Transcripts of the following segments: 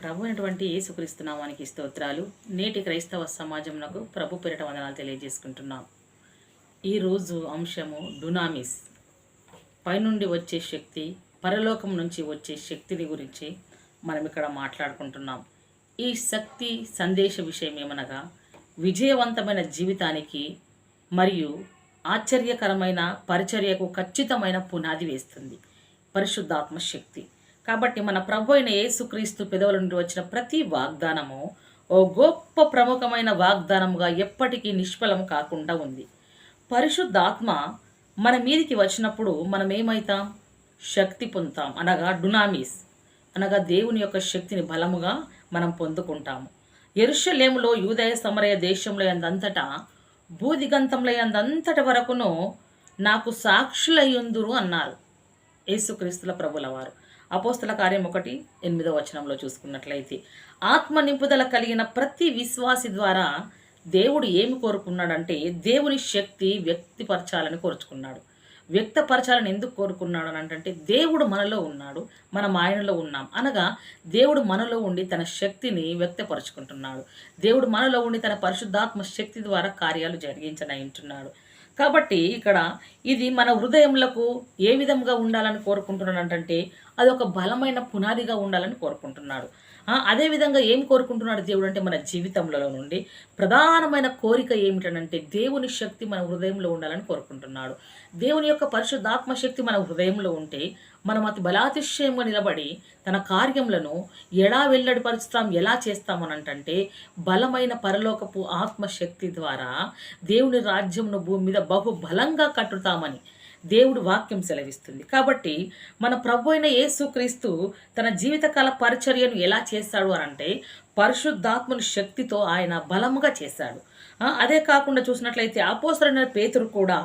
ప్రభు అయినటువంటి యేసుక్రీస్తు నామానికి స్తోత్రాలు. నేటి క్రైస్తవ సమాజంలో ప్రభు పేరిట వందనాలు తెలియజేసుకుంటున్నాం. ఈరోజు అంశము డునామిస్. పైనుండి వచ్చే శక్తి పరలోకం నుంచి వచ్చే శక్తిని గురించి మనం ఇక్కడ మాట్లాడుకుంటున్నాం. ఈ శక్తి సందేశ విషయం ఏమనగా విజయవంతమైన జీవితానికి మరియు ఆశ్చర్యకరమైన పరిచర్యకు ఖచ్చితమైన పునాది వేస్తుంది. పరిశుద్ధాత్మ శక్తి. కాబట్టి మన ప్రభు అయిన యేసుక్రీస్తు పెదవుల నుండి వచ్చిన ప్రతి వాగ్దానము ఓ గొప్ప ప్రముఖమైన వాగ్దానముగా ఎప్పటికీ నిష్ఫలం కాకుండా ఉంది. పరిశుద్ధాత్మ మన మీదికి వచ్చినప్పుడు మనం ఏమవుతాం శక్తి పొందుతాం. అనగా డునామీస్. అనగా దేవుని యొక్క శక్తిని బలముగా మనం పొందుకుంటాము. ఎరుషలేములో యూదయ సమరయ దేశంలో ఎందంతటా భూదిగంతంలో ఎందంతటి వరకును నాకు సాక్షులయ్యుందురు అన్నారు. యేసుక్రీస్తుల ప్రభుల వారు అపోస్తల కార్యం ఒకటి ఎనిమిదో వచనంలో చూసుకున్నట్లయితే ఆత్మ నింపుదల కలిగిన ప్రతి విశ్వాసి ద్వారా దేవుడు ఏమి కోరుకున్నాడంటే దేవుని శక్తి వ్యక్తిపరచాలని కోరుచుకున్నాడు. వ్యక్తపరచాలని ఎందుకు కోరుకున్నాడు అని అంటే దేవుడు మనలో ఉన్నాడు మనం ఆయనలో ఉన్నాం. అనగా దేవుడు మనలో ఉండి తన శక్తిని వ్యక్తపరుచుకుంటున్నాడు. దేవుడు మనలో ఉండి తన పరిశుద్ధాత్మ శక్తి ద్వారా కార్యాలు జరిగించనంటున్నాడు కాబట్టి ఇక్కడ ఇది మన హృదయములకు ఏ విధంగా ఉండాలని కోరుకుంటున్నాడంటే అది ఒక బలమైన పునాదిగా ఉండాలని కోరుకుంటున్నాడు. అదేవిధంగా ఏం కోరుకుంటున్నాడు దేవుడు అంటే మన జీవితంలో నుండి? ప్రధానమైన కోరిక ఏమిటనంటే దేవుని శక్తి మన హృదయంలో ఉండాలని కోరుకుంటున్నాడు. దేవుని యొక్క పరిశుద్ధాత్మ శక్తి మన హృదయంలో ఉంటే మనం అతి బలాతిశయంగా నిలబడి తన కార్యములను ఎలా వెల్లడిపరుస్తాం ఎలా చేస్తామనంటే బలమైన పరలోకపు ఆత్మశక్తి ద్వారా దేవుని రాజ్యంను భూమి మీద బహుబలంగా కట్టుతామని దేవుడు వాక్యం సెలవిస్తుంది. కాబట్టి మన ప్రభు అయిన యేసుక్రీస్తు తన జీవితకాల పరిచర్యను ఎలా చేశాడు అని అంటే పరిశుద్ధాత్మని శక్తితో ఆయన బలముగా చేశాడు. అదే కాకుండా చూసినట్లయితే అపోసరైన పేతురు కూడా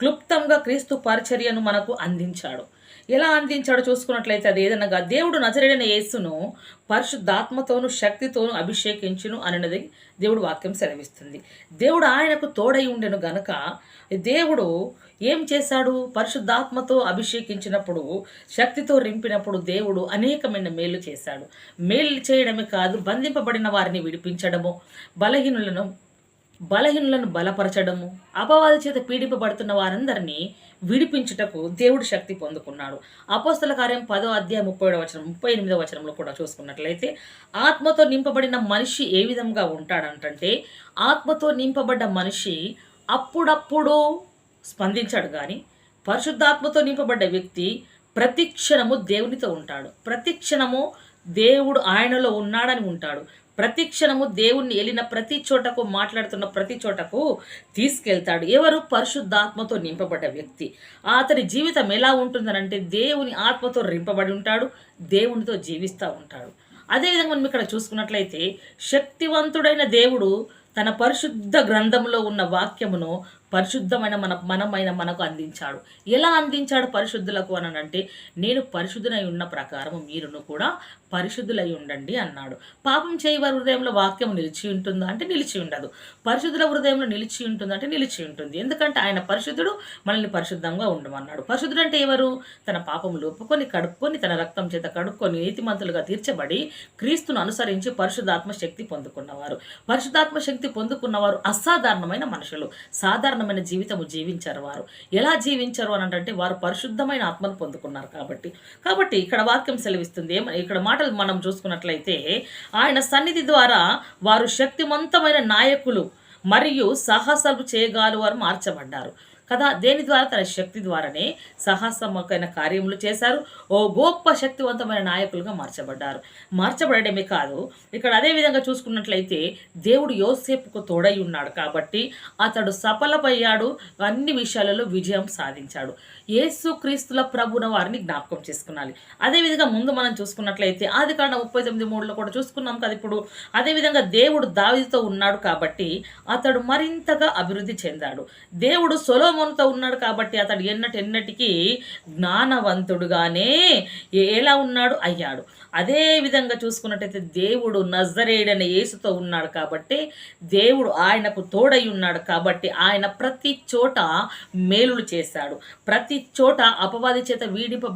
క్లుప్తంగా క్రీస్తు పరిచర్యను మనకు అందించాడు. ఎలా అందించాడో చూసుకున్నట్లయితే అది ఏదనగా దేవుడు నజరైన యేసును పరిశుద్ధాత్మతోను శక్తితోను అభిషేకించును అనేది దేవుడు వాక్యం సెలవిస్తుంది. దేవుడు ఆయనకు తోడై ఉండెను గనక దేవుడు ఏం చేశాడు? పరిశుద్ధాత్మతో అభిషేకించినప్పుడు శక్తితో రింపినప్పుడు దేవుడు అనేకమైన మేలు చేశాడు. మేలు చేయడమే కాదు బంధింపబడిన వారిని విడిపించడము బలహీనులను బలహీనులను బలపరచడము అపవాది చేత పీడింపబడుతున్న వారందరినీ విడిపించుటకు దేవుడు శక్తి పొందుకున్నాడు. అపోస్తల కార్యం పదో అధ్యాయం ముప్పై వచనం ముప్పై ఎనిమిదో వచనంలో కూడా చూసుకున్నట్లయితే ఆత్మతో నింపబడిన మనిషి ఏ విధంగా ఉంటాడంటే ఆత్మతో నింపబడ్డ మనిషి అప్పుడప్పుడు స్పందించాడు కానీ పరిశుద్ధాత్మతో నింపబడ్డ వ్యక్తి ప్రతి క్షణము దేవునితో ఉంటాడు. ప్రతి క్షణము దేవుడు ఆయనలో ఉన్నాడని ఉంటాడు. ప్రతి క్షణము దేవుణ్ణి వెళ్ళిన ప్రతి చోటకు మాట్లాడుతున్న ప్రతి చోటకు తీసుకెళ్తాడు. ఎవరు? పరిశుద్ధాత్మతో నింపబడ్డ వ్యక్తి. అతని జీవితం ఎలా ఉంటుందనంటే దేవుని ఆత్మతో రింపబడి ఉంటాడు దేవునితో జీవిస్తూ ఉంటాడు. అదేవిధంగా మనం ఇక్కడ చూసుకున్నట్లయితే శక్తివంతుడైన దేవుడు తన పరిశుద్ధ గ్రంథంలో ఉన్న వాక్యమును పరిశుద్ధమైన మన మనమైన మనకు అందించాడు. ఎలా అందించాడు పరిశుద్ధులకు అని అంటే నేను పరిశుద్ధునై ఉన్న ప్రకారం మీరును కూడా పరిశుద్ధులై ఉండండి అన్నాడు. పాపం చేయవారి హృదయంలో వాక్యం నిలిచి ఉంటుందా? అంటే నిలిచి ఉండదు. పరిశుద్ధుల హృదయంలో నిలిచి ఉంటుందా? అంటే నిలిచి ఉంటుంది. ఎందుకంటే ఆయన పరిశుద్ధుడు మనల్ని పరిశుద్ధంగా ఉండమన్నాడు. పరిశుద్ధుడు అంటే ఎవరు? తన పాపములు ఒప్పుకొని కడుక్కొని తన రక్తం చేత కడుక్కొని నీతిమంతులుగా తీర్చబడి క్రీస్తును అనుసరించి పరిశుద్ధాత్మ శక్తి పొందుకున్నవారు. పరిశుద్ధాత్మ శక్తి పొందుకున్నవారు అసాధారణమైన మనుషులు. సాధారణమైన జీవితము జీవించారు వారు. ఎలా జీవించారు అని అంటే వారు పరిశుద్ధమైన ఆత్మను పొందుకున్నారు కాబట్టి. కాబట్టి ఇక్కడ వాక్యం సెలవిస్తుంది. ఏమ- ఇక్కడ మాటలు మనం చూసుకున్నట్లయితే ఆయన సన్నిధి ద్వారా వారు శక్తివంతమైన నాయకులు మరియు సాహసాలు చేయగాలు వారు మార్చబడ్డారు. కదా దేని ద్వారా? తన శక్తి ద్వారానే సాహసమైన కార్యములు చేశారు. ఓ గొప్ప శక్తివంతమైన నాయకులుగా మార్చబడ్డారు. మార్చబడమే కాదు ఇక్కడ అదే విధంగా చూసుకున్నట్లయితే దేవుడు యోసేపుకు తోడై ఉన్నాడు కాబట్టి అతడు సఫలమయ్యాడు అన్ని విషయాలలో విజయం సాధించాడు. యేసు క్రీస్తుల ప్రభున వారిని జ్ఞాపకం చేసుకున్నాలి అదేవిధంగా ముందు మనం చూసుకున్నట్లయితే ఆది కాండ ముప్పై తొమ్మిది మూడులో కూడా చూసుకున్నాం కదా ఇప్పుడు. అదేవిధంగా దేవుడు దావితో ఉన్నాడు కాబట్టి అతడు మరింతగా అభివృద్ధి చెందాడు. దేవుడు సొలోమోనుతో ఉన్నాడు కాబట్టి అతడు ఎన్నటి ఎన్నటికీ జ్ఞానవంతుడుగానే ఎలా ఉన్నాడు? అయ్యాడు. అదే విధంగా చూసుకున్నట్టయితే దేవుడు నజరేడని యేసుతో ఉన్నాడు కాబట్టి దేవుడు ఆయనకు తోడై ఉన్నాడు కాబట్టి ఆయన ప్రతి చోట మేలులు చేశాడు. ప్రతి చోట అపవాది చేత వీడింప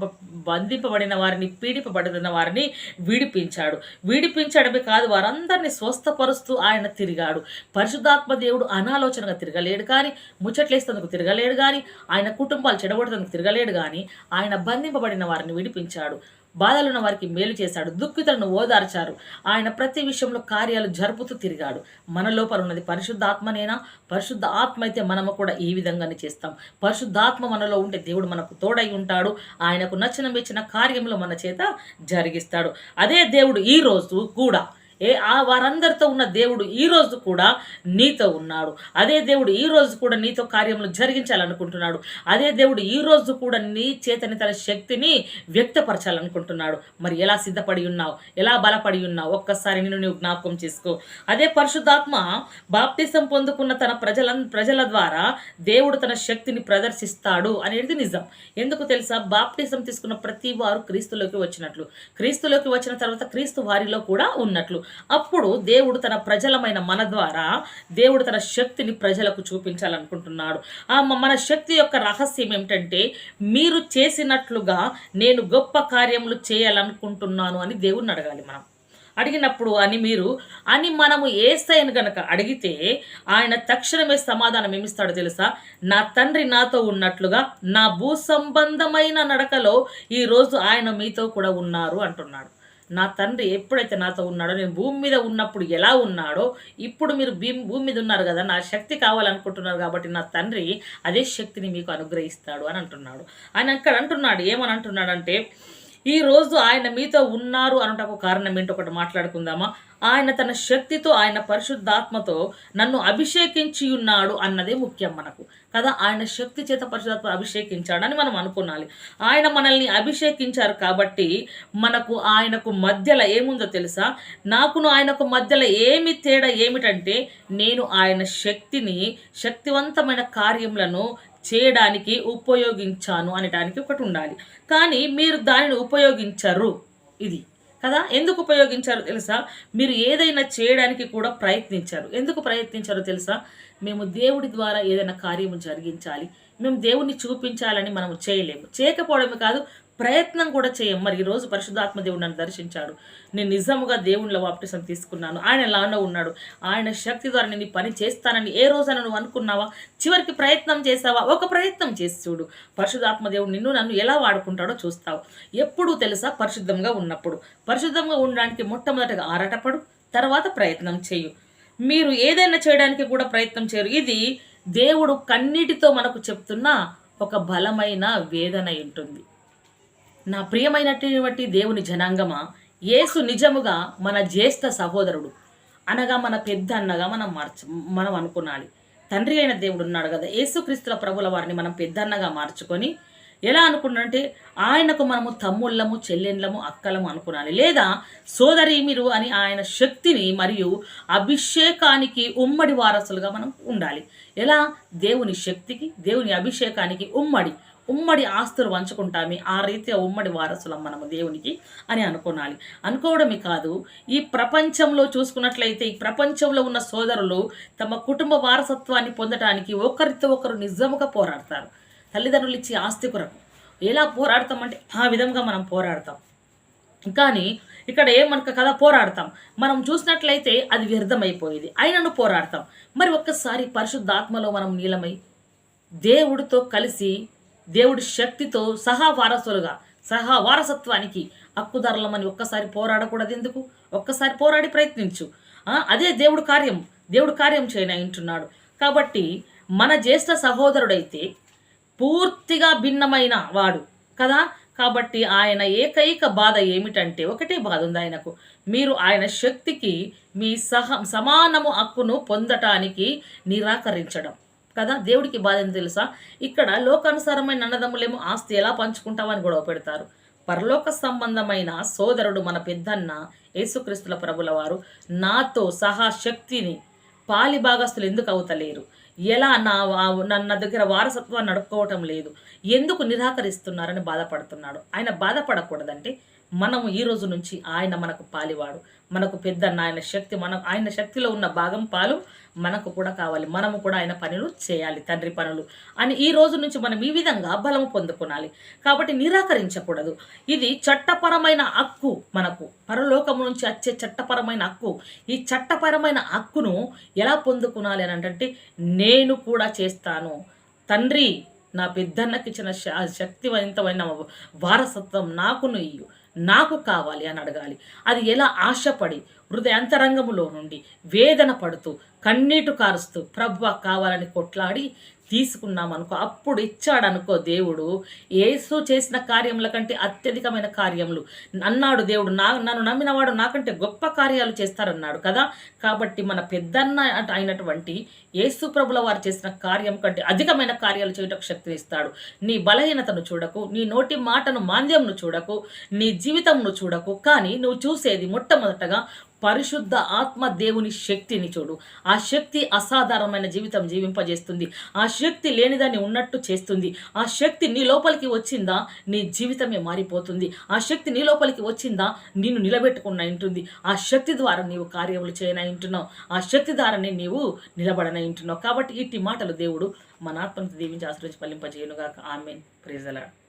బంధింపబడిన వారిని పీడిపబడిన వారిని విడిపించాడు. విడిపించడమే కాదు వారందరినీ స్వస్థపరుస్తూ ఆయన తిరిగాడు. పరిశుద్ధాత్మ దేవుడు అనాలోచనగా తిరగలేడు కానీ ముచ్చట్లేస్తేందుకు తిరగలేడు కానీ ఆయన కుటుంబాలు చెడగొట్టేందుకు తిరగలేడు కానీ ఆయన బంధింపబడిన వారిని విడిపించాడు. బాధలున్న వారికి మేలు చేశాడు దుఃఖితులను ఓదార్చారు. ఆయన ప్రతి విషయంలో కార్యాలు జరుపుతూ తిరిగాడు. మన లోపల ఉన్నది పరిశుద్ధాత్మనేనా? పరిశుద్ధ ఆత్మ అయితే మనము కూడా ఈ విధంగానే చేస్తాం. పరిశుద్ధాత్మ మనలో ఉంటే దేవుడు మనకు తోడై ఉంటాడు. ఆయనకు నచ్చిన మెచ్చిన కార్యములు మన చేత జరిగిస్తాడు. అదే దేవుడు ఈ రోజు కూడా ఏ ఆ వారందరితో ఉన్న దేవుడు ఈరోజు కూడా నీతో ఉన్నాడు. అదే దేవుడు ఈ రోజు కూడా నీతో కార్యములు జరిగించాలనుకుంటున్నాడు. అదే దేవుడు ఈ రోజు కూడా నీ చేతని తన శక్తిని వ్యక్తపరచాలనుకుంటున్నాడు. మరి ఎలా సిద్ధపడి ఉన్నావు? ఎలా బలపడి ఉన్నావు? ఒక్కసారి నేను నువ్వు జ్ఞాపకం చేసుకో. అదే పరిశుద్ధాత్మ బాప్తిసం పొందుకున్న తన ప్రజల ప్రజల ద్వారా దేవుడు తన శక్తిని ప్రదర్శిస్తాడు అనేది నిజం. ఎందుకు తెలుసా? బాప్తిసం తీసుకున్న ప్రతి వారు క్రీస్తులోకి వచ్చినట్లు. క్రీస్తులోకి వచ్చిన తర్వాత క్రీస్తు వారిలో కూడా ఉన్నట్లు. అప్పుడు దేవుడు తన ప్రజలమైన మన ద్వారా దేవుడు తన శక్తిని ప్రజలకు చూపించాలనుకుంటున్నాడు. ఆ మన శక్తి యొక్క రహస్యం ఏమిటంటే మీరు చేసినట్లుగా నేను గొప్ప కార్యములు చేయాలనుకుంటున్నాను అని దేవుడిని అడగాలి మనం. అడిగినప్పుడు అని మీరు అని మనము ఏసైను గనక అడిగితే ఆయన తక్షణమే సమాధానం ఏమిస్తాడో తెలుసా? నా తండ్రి నాతో ఉన్నట్లుగా నా భూ సంబంధమైన నడకలో ఈరోజు ఆయన మీతో కూడా ఉన్నారు అంటున్నాడు. నా తండ్రి ఎప్పుడైతే నాతో ఉన్నాడో నేను భూమి మీద ఉన్నప్పుడు ఎలా ఉన్నాడో ఇప్పుడు మీరు భూమి మీద ఉన్నారు కదా నా శక్తి కావాలనుకుంటున్నారు కాబట్టి నా తండ్రి అదే శక్తిని మీకు అనుగ్రహిస్తాడు అని అంటున్నాడు. ఆయన అక్కడ అంటున్నాడు ఏమని అంటున్నాడంటే ఈ రోజు ఆయన మీతో ఉన్నారు అనటకు కారణం ఏంటో ఒకటి మాట్లాడుకుందామా? ఆయన తన శక్తితో ఆయన పరిశుద్ధాత్మతో నన్ను అభిషేకించి ఉన్నాడు అన్నదే ముఖ్యం మనకు. కదా ఆయన శక్తి చేత పరిశుద్ధాత్మ అభిషేకించాడని మనం అనుకోవాలి ఆయన మనల్ని అభిషేకించారు కాబట్టి మనకు ఆయనకు మధ్యలో ఏముందో తెలుసా? నాకును ఆయనకు మధ్యలో ఏమి తేడా ఏమిటంటే నేను ఆయన శక్తిని శక్తివంతమైన కార్యములను చేయడానికి ఉపయోగించాను అనడానికి ఒకటి ఉండాలి. కానీ మీరు దానిని ఉపయోగించరు. ఇది కదా? ఎందుకు ఉపయోగించారో తెలుసా? మీరు ఏదైనా చేయడానికి కూడా ప్రయత్నించారు. ఎందుకు ప్రయత్నించారో తెలుసా? మేము దేవుడి ద్వారా ఏదైనా కార్యము జరిగించాలి. మేము దేవుణ్ణి చూపించాలని మనం చేయలేము. చేయకపోవడమే కాదు ప్రయత్నం కూడా చేయం. మరి ఈరోజు పరిశుద్ధాత్మ దేవుడు నన్ను దర్శించాడు. నేను నిజముగా దేవుళ్ళ వాప్టిసం తీసుకున్నాను. ఆయన లాలో ఉన్నాడు. ఆయన శక్తి ద్వారా నేను పని చేస్తానని ఏ రోజైనా నువ్వు అనుకున్నావా? చివరికి ప్రయత్నం చేసావా ఒక ప్రయత్నం చేసి చూడు. పరిశుద్ధాత్మ దేవుడు నిన్ను నన్ను ఎలా వాడుకుంటాడో చూస్తావు. ఎప్పుడూ తెలుసా? పరిశుద్ధంగా ఉన్నప్పుడు. పరిశుద్ధంగా ఉండడానికి మొట్టమొదటిగా ఆరాటపడు. తర్వాత ప్రయత్నం చేయు. మీరు ఏదైనా చేయడానికి కూడా ప్రయత్నం చేయరు. ఇది దేవుడు కన్నీటితో మనకు చెప్తున్న ఒక బలమైన వేదన ఉంటుంది. నా ప్రియమైనటువంటి దేవుని జనాంగమా యేసు నిజముగా మన జ్యేష్ఠ సహోదరుడు. అనగా మన పెద్ద అన్నగా మనం మార్చ మనం అనుకునాలి తండ్రి అయిన దేవుడు ఉన్నాడు కదా యేసుక్రీస్తుల ప్రభుల వారిని మనం పెద్దన్నగా మార్చుకొని ఎలా అనుకున్నారంటే ఆయనకు మనము తమ్ముళ్ళము చెల్లెండ్లము అక్కలము అనుకునాలి లేదా సోదరి మీరు అని ఆయన శక్తిని మరియు అభిషేకానికి ఉమ్మడి వారసులుగా మనం ఉండాలి. ఎలా? దేవుని శక్తికి దేవుని అభిషేకానికి ఉమ్మడి ఉమ్మడి ఆస్తులు వంచుకుంటామే ఆ రీతిగా ఉమ్మడి వారసులం మనము దేవునికి అని అనుకోనాలి. అనుకోవడమే కాదు ఈ ప్రపంచంలో చూసుకున్నట్లయితే ఈ ప్రపంచంలో ఉన్న సోదరులు తమ కుటుంబ వారసత్వాన్ని పొందడానికి ఒకరితో ఒకరు నిజముగా పోరాడతారు. తల్లిదండ్రులు ఇచ్చే ఆస్తి కొరకు. ఎలా పోరాడతామంటే ఆ విధంగా మనం పోరాడతాం. కానీ ఇక్కడ ఏమనక కదా పోరాడతాం. మనం చూసినట్లయితే అది వ్యర్థమైపోయేది. అయినను పోరాడతాం. మరి ఒక్కసారి పరిశుద్ధాత్మలో మనం నీలమై దేవుడితో కలిసి దేవుడి శక్తితో సహా వారసులుగా సహా వారసత్వానికి హక్కుదారులమని ఒక్కసారి పోరాడకూడదు ఎందుకు? ఒక్కసారి పోరాడి ప్రయత్నించు. ఆ, అదే దేవుడు కార్యం. దేవుడు కార్యం చేయని అంటున్నాడు కాబట్టి మన జ్యేష్ఠ సహోదరుడైతే పూర్తిగా భిన్నమైన వాడు కదా? కాబట్టి ఆయన ఏకైక బాధ ఏమిటంటే ఒకటే బాధ ఉంది ఆయనకు. మీరు ఆయన శక్తికి మీ సహ సమానము హక్కును పొందటానికి నిరాకరించడం. కదా? దేవుడికి బాధ ఏంటి తెలుసా? ఇక్కడ లోకానుసారమైన అన్నదమ్ములేమో ఆస్తి ఎలా పంచుకుంటామని గొడవ పెడతారు. పరలోక సంబంధమైన సోదరుడు మన పెద్దన్న యేసుక్రీస్తుల ప్రభుల వారు నాతో సహా శక్తిని పాలి భాగస్తులు ఎందుకు అవుతలేరు? ఎలా నా వా- నన్న దగ్గర వారసత్వాన్ని నడుపుకోవటం లేదు? ఎందుకు నిరాకరిస్తున్నారని బాధపడుతున్నాడు? ఆయన బాధపడకూడదంటే మనము ఈ రోజు నుంచి ఆయన మనకు పాలివాడు. మనకు పెద్దన్న ఆయన శక్తి మనం ఆయన శక్తిలో ఉన్న భాగం పాలు మనకు కూడా కావాలి. మనము కూడా ఆయన పనులు చేయాలి తండ్రి పనులు. అని ఈ రోజు నుంచి మనం ఈ విధంగా బలము పొందుకోవాలి కాబట్టి నిరాకరించకూడదు. ఇది చట్టపరమైన హక్కు మనకు. పరలోకము నుంచి వచ్చే చట్టపరమైన హక్కు. ఈ చట్టపరమైన హక్కును ఎలా పొందుకునాలి అని అంటే నేను కూడా చేస్తాను. తండ్రి నా పెద్దన్నకి ఇచ్చిన శక్తివంతమైన వారసత్వం నాకు ఇయ్యు. నాకు కావాలి అని అడగాలి. అది ఎలా ఆశపడి హృదయాంతరంగములో నుండి వేదన పడుతూ కన్నీటు కారుస్తూ ప్రభు కావాలని కొట్లాడి తీసుకున్నాం అనుకో అప్పుడు ఇచ్చాడు అనుకో దేవుడు యేసు చేసిన కార్యముల కంటే అత్యధికమైన కార్యములు. అన్నాడు దేవుడు నా నన్ను నమ్మినవాడు నాకంటే గొప్ప కార్యాలు చేస్తారన్నాడు కదా? కాబట్టి మన పెద్దన్న అయినటువంటి యేసు ప్రభుల వారు చేసిన కార్యం కంటే అధికమైన కార్యాలు చేయటకు శక్తిని ఇస్తాడు. నీ బలహీనతను చూడకు నీ నోటి మాటను మాంద్యంను చూడకు నీ జీవితంను చూడకు. కానీ నువ్వు చూసేది మొట్టమొదటగా పరిశుద్ధ ఆత్మ దేవుని శక్తిని చూడు. ఆ శక్తి అసాధారణమైన జీవితం జీవింపజేస్తుంది. ఆ శక్తి లేనిదాన్ని ఉన్నట్టు చేస్తుంది. ఆ శక్తి నీ లోపలికి వచ్చిందా నీ జీవితమే మారిపోతుంది. ఆ శక్తి నీ లోపలికి వచ్చిందా నిన్ను నిలబెట్టుకున్న ఇంటుంది ఆ శక్తి ద్వారా నీవు కార్యములు చేయనైంటున్నావు ఆ శక్తి ద్వారానే నీవు నిలబడనైంటున్నావు కాబట్టి ఇట్టి మాటలు దేవుడు మన ఆత్మను దీవించి ఆశ్రయించి పల్లింపజేయనుగాక ఆమెన్. ప్రేజలాడు